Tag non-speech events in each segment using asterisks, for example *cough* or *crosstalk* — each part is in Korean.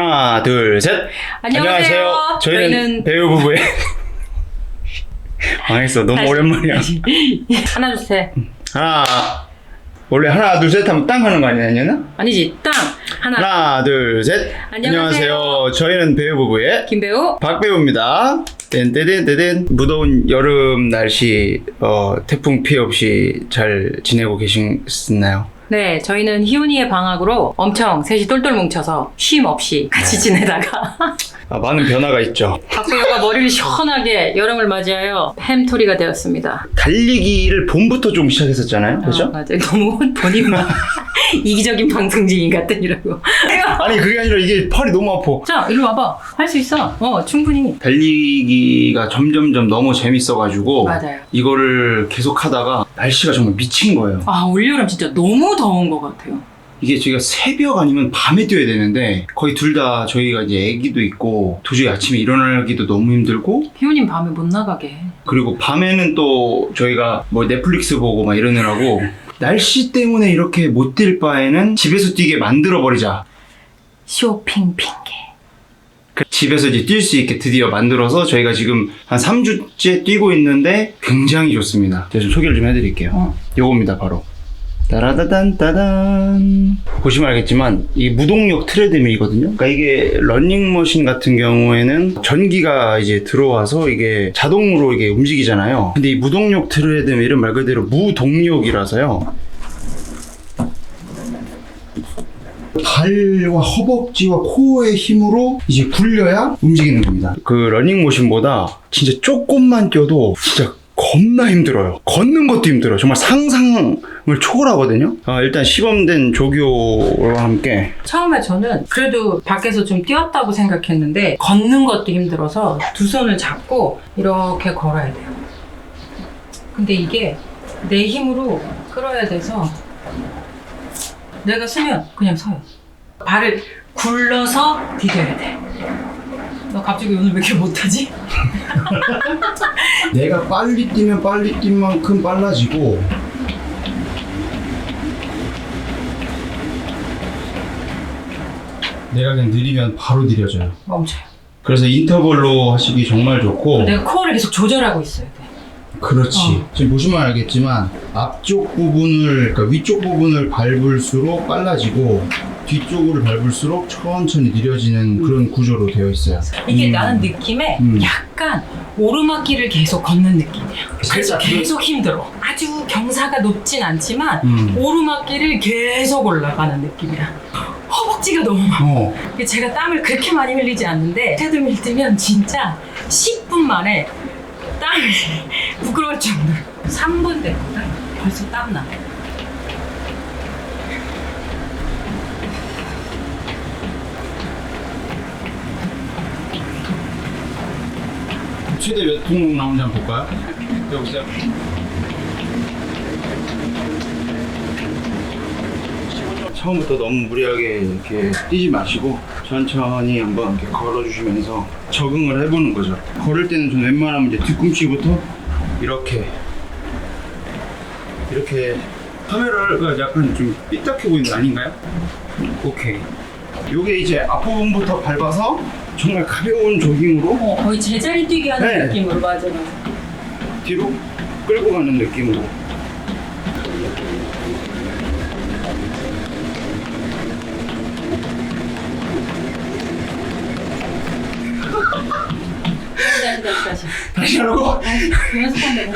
하나, 둘, 셋. 안녕하세요. 저희는, 저희는 배우 부부의 *laughs* 망했어. 너무 다시. 오랜만이야. *laughs* 하나 둘 셋. 하나. 원래 하나, 둘, 셋 하면 땅 하는 거 아니야, 아니었나? 아니지 땅 하나. 하나, 둘, 셋. 안녕하세요. 저희는 배우 부부의 김배우. 박배우입니다. 뗀뗀뗀뗀 무더운 여름 날씨 어, 태풍 피해 없이 잘 지내고 계시나요? 네, 저희는 희훈이의 방학으로 엄청 셋이 똘똘 뭉쳐서 쉼 없이 같이 네. 지내다가 아, 많은 변화가 있죠. 박배우가 머리를 시원하게 여름을 맞이하여 햄토리가 되었습니다. 달리기를 봄부터 좀 시작했었잖아요. 그렇죠? 아, 맞아요. 너무 *laughs* 본인만 이기적인 방송진인 같더니라고. *laughs* 아니 그게 아니라 이게 팔이 너무 아파. 자, 이리 와봐. 할 수 있어. 어, 충분히. 달리기가 점점점 너무 재밌어가지고 맞아요. 이거를 계속 하다가 날씨가 정말 미친 거예요. 아, 올여름 진짜 너무 더운 것 같아요. 이게 저희가 새벽 아니면 밤에 뛰어야 되는데 거의 둘 다 저희가 이제 애기도 있고 도저히 아침에 일어나기도 너무 힘들고 희훈이 밤에 못 나가게 해. 그리고 밤에는 또 저희가 뭐 넷플릭스 보고 막 이러느라고 *laughs* 날씨 때문에 이렇게 못 뛸 바에는 집에서 뛰게 만들어 버리자. 쇼핑 핑계. 그 집에서 이제 뛸 수 있게 드디어 만들어서 저희가 지금 한 3주째 뛰고 있는데 굉장히 좋습니다. 제가 좀 소개를 좀 해드릴게요. 어. 요겁니다, 바로. 따라다단 따단 보시면 알겠지만 이 무동력 트레드밀이거든요. 그러니까 이게 러닝머신 같은 경우에는 전기가 이제 들어와서 이게 자동으로 이게 움직이잖아요. 근데 이 무동력 트레드밀은 말 그대로 무동력이라서요. 발과 허벅지와 코어의 힘으로 이제 굴려야 움직이는 겁니다. 그 러닝머신보다 진짜 조금만 뛰어도 진짜 겁나 힘들어요. 걷는 것도 힘들어요. 정말 상상을 초월하거든요. 아, 일단 시범된 조교와 함께 처음에 저는 그래도 밖에서 좀 뛰었다고 생각했는데 걷는 것도 힘들어서 두 손을 잡고 이렇게 걸어야 돼요. 근데 이게 내 힘으로 끌어야 돼서 내가 쓰면 그냥 서요. 발을 굴러서 디뎌야 돼. 너 갑자기 오늘 왜 이렇게 못하지? *laughs* 내가 빨리 뛰면 빨리 뛴 만큼 빨라지고 내가 그냥 느리면 바로 느려져요. 멈춰요. 그래서 인터벌로 하시기 정말 좋고 내가 코어를 계속 조절하고 있어야 돼. 그렇지. 어. 지금 보시면 알겠지만 앞쪽 부분을 그러니까 위쪽 부분을 밟을수록 빨라지고 뒤쪽을 밟을수록 천천히 느려지는 그런 구조로 되어 있어요. 이게 음. 나는 느낌에 음. 약간 오르막길을 계속 걷는 느낌이야. 그래서 살짝 계속 힘들어. 아주 경사가 높진 않지만 음. 오르막길을 계속 올라가는 느낌이야. 허벅지가 너무 막. 어. 이게 제가 땀을 그렇게 많이 흘리지 않는데 테드밀 뛰면 진짜 10분 만에 땀이 부끄러울 정도로 3분 됐다. 벌써 땀나. 최대 몇통 나오는지 한번 볼까요? 여보세요? 처음부터 너무 무리하게 이렇게 뛰지 마시고 천천히 한번 이렇게 걸어주시면서 적응을 해보는 거죠. 걸을 때는 저는 웬만하면 이제 뒤꿈치부터 이렇게 이렇게 카메라가 약간 좀 삐딱해 보이는 거 아닌가요? 오케이. 요게 이제 앞부분부터 밟아서 정말 가벼운 조깅으로 어, 거의 제자리 뛰기 하는 네. 느낌으로 맞아. 뒤로 끌고 가는 느낌으로 하라고? 연습한다고.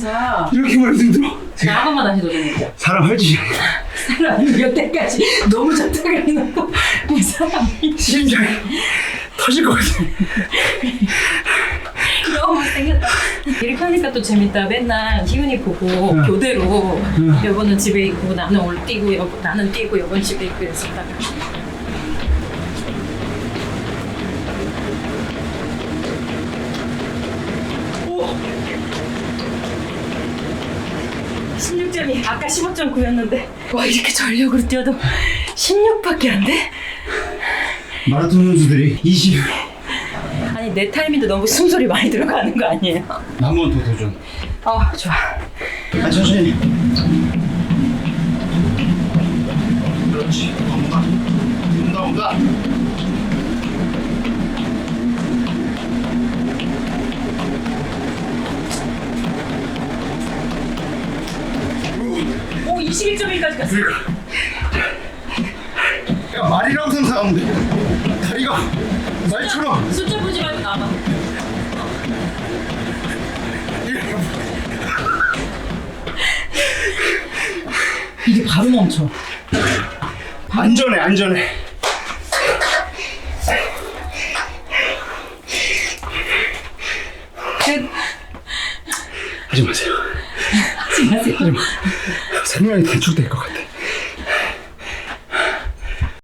사 이렇게 말이 힘들어 자, 한 번만 다시 도전해보자. 사람 할지 사람이 여태까지 너무 좋다 그래놓고 이 사람이 심장이 터질 것 같아 *laughs* 너무 생겼다. 이렇게 하니까 또 재밌다. 맨날 희은이 보고 응. 교대로 응. 여보는 집에 있고 나는 올 뛰고 여보 나는 뛰고 여보는 집에 있고 오! 16째 21점이 아까 15.9였는데 와 이렇게 전력으로 뛰어도 16밖에 안 돼? 마라톤 선수들이 20. 아니 내 타이밍도 너무 숨소리 많이 들어가는 거 아니에요? 한 번 더 도전. 어 좋아 아, 천천히. 그렇지. 온다. 온다, 온다. 오 21.1까지 갔어 야, 말이라고 생각하면 돼. 다리가 말처럼. 숫자 보지 말고 나와 이게 바로 멈춰 안전해, 안전해. 하지 마세요. 하지 마세요 생명이 단축될 것 같아.